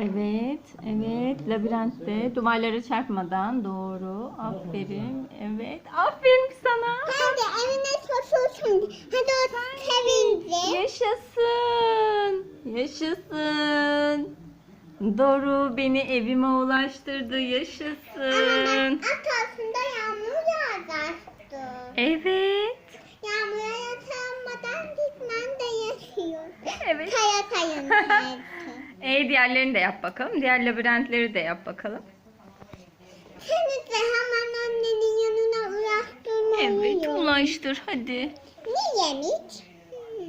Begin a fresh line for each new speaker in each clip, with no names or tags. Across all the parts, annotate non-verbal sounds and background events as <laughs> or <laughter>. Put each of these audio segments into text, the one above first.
Evet, evet. Labirentte duvarlara çarpmadan doğru. Aferin. Evet. Aferin sana.
Hadi evine sosulsun. Hadi o sevinci.
Yaşasın. Yaşasın. Doru beni evime ulaştırdı.
Ama ben
Yaşasın.
at altında yağmur yağacaktı.
Evet.
Yağmura yatağamadan gitmem de yaşıyor.
Evet.
Kaya kayın. <laughs>
E diğerlerini de yap bakalım. Diğer labirentleri de yap bakalım.
Seni de hemen annenin yanına ulaştırmalıyım.
Evet, ulaştır hadi.
Niyemiş?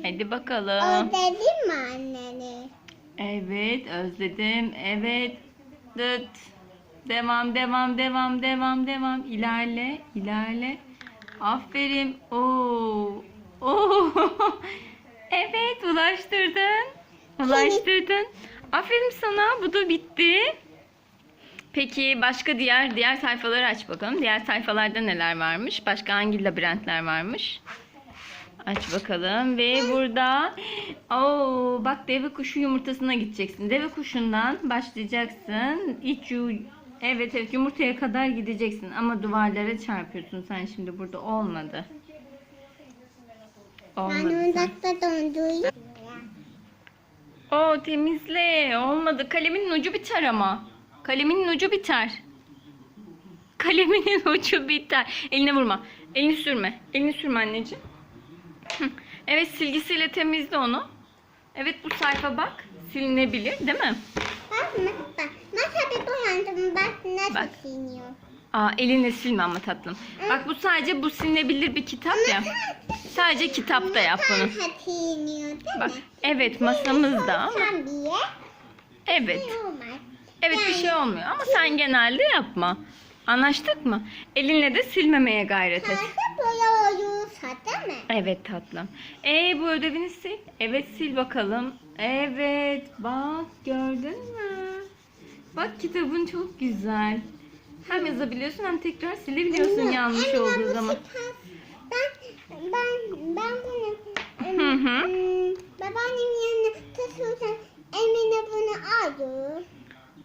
Hadi bakalım.
Özledin mi anneni?
Evet, özledim. Evet. Dıt. Devam, devam, devam, devam, devam. İlerle, ilerle. Aferin. Oo. Oo. <laughs> Evet, ulaştırdın. Ulaştırdın. Aferin sana. Bu da bitti. Peki başka diğer diğer sayfaları aç bakalım. Diğer sayfalarda neler varmış? Başka hangi labirentler varmış? Aç bakalım ve burada Oo, bak deve kuşu yumurtasına gideceksin. Deve kuşundan başlayacaksın. İç yu Evet evet yumurtaya kadar gideceksin ama duvarlara çarpıyorsun. Sen şimdi burada olmadı.
Ben
Olmadı.
uzakta döndüreyim.
Oo temizle. Olmadı. Kaleminin ucu biter ama. Kaleminin ucu biter. Kaleminin <laughs> ucu biter. Eline vurma. Elini sürme. Elini sürme anneciğim. Evet silgisiyle temizle onu. Evet bu sayfa bak. Silinebilir değil mi?
Bak bak. Nasıl bir bulandım bak nasıl
Bak.
siniyor.
Aa elinle silme ama tatlım. Bak bu sadece bu silinebilir bir kitap ya. Sadece kitapta yap bunu.
Değil
Bak
mi?
evet masamızda ama. Evet.
Ne olmaz.
Evet bir şey olmuyor ama sen genelde yapma. Anlaştık mı? Elinle de silmemeye gayret et.
Sadece böyle olursa değil mi?
Evet tatlım. E bu ödevini sil. Evet sil bakalım. Evet bak gördün mü? Bak kitabın çok güzel. Hem yazabiliyorsun hem tekrar silebiliyorsun yanlış olduğu zaman.
Ben ben bunu
Hı hı.
Babaannemin yanına taşırken Emine bunu aldı.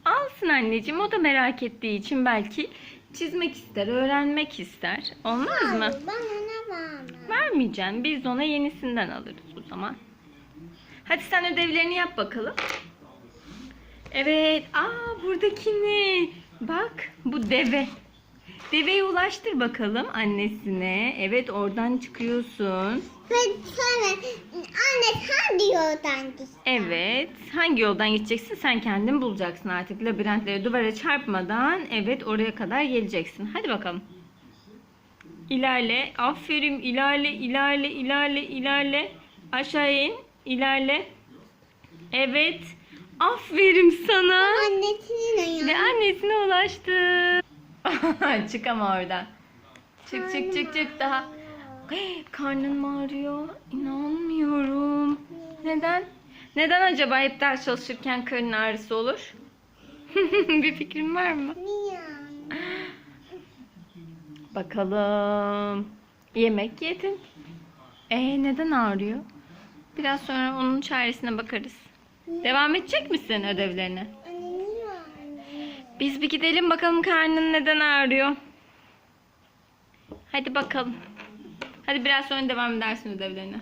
Alsın anneciğim o da merak ettiği için belki çizmek ister, öğrenmek ister. Olmaz mı?
Hayır, bana ne verme.
Vermeyeceğim. Biz ona yenisinden alırız o zaman. Hadi sen ödevlerini yap bakalım. Evet. Aa buradaki ne? Bak bu deve. Deveyi ulaştır bakalım annesine. Evet oradan çıkıyorsun.
Ve sonra anne sen diyordan git.
Evet. Hangi yoldan gideceksin sen kendin bulacaksın artık. Labirentlere duvara çarpmadan evet oraya kadar geleceksin. Hadi bakalım. İlerle. Aferin. ilerle, ilerle, ilerle, ilerle. Aşağı in. ilerle. Evet. Aferin sana. Ve annesine ulaştı. <laughs> çık ama oradan. Çık çık çık çık daha. Hey, karnın mı ağrıyor? İnanmıyorum. Neden? Neden acaba hep ders çalışırken karın ağrısı olur? <laughs> Bir fikrin var mı? Bakalım. Yemek yedin. E neden ağrıyor? Biraz sonra onun çaresine bakarız. Devam edecek misin ödevlerine? Biz bir gidelim bakalım karnın neden ağrıyor. Hadi bakalım. Hadi biraz sonra devam edersin ödevlerine.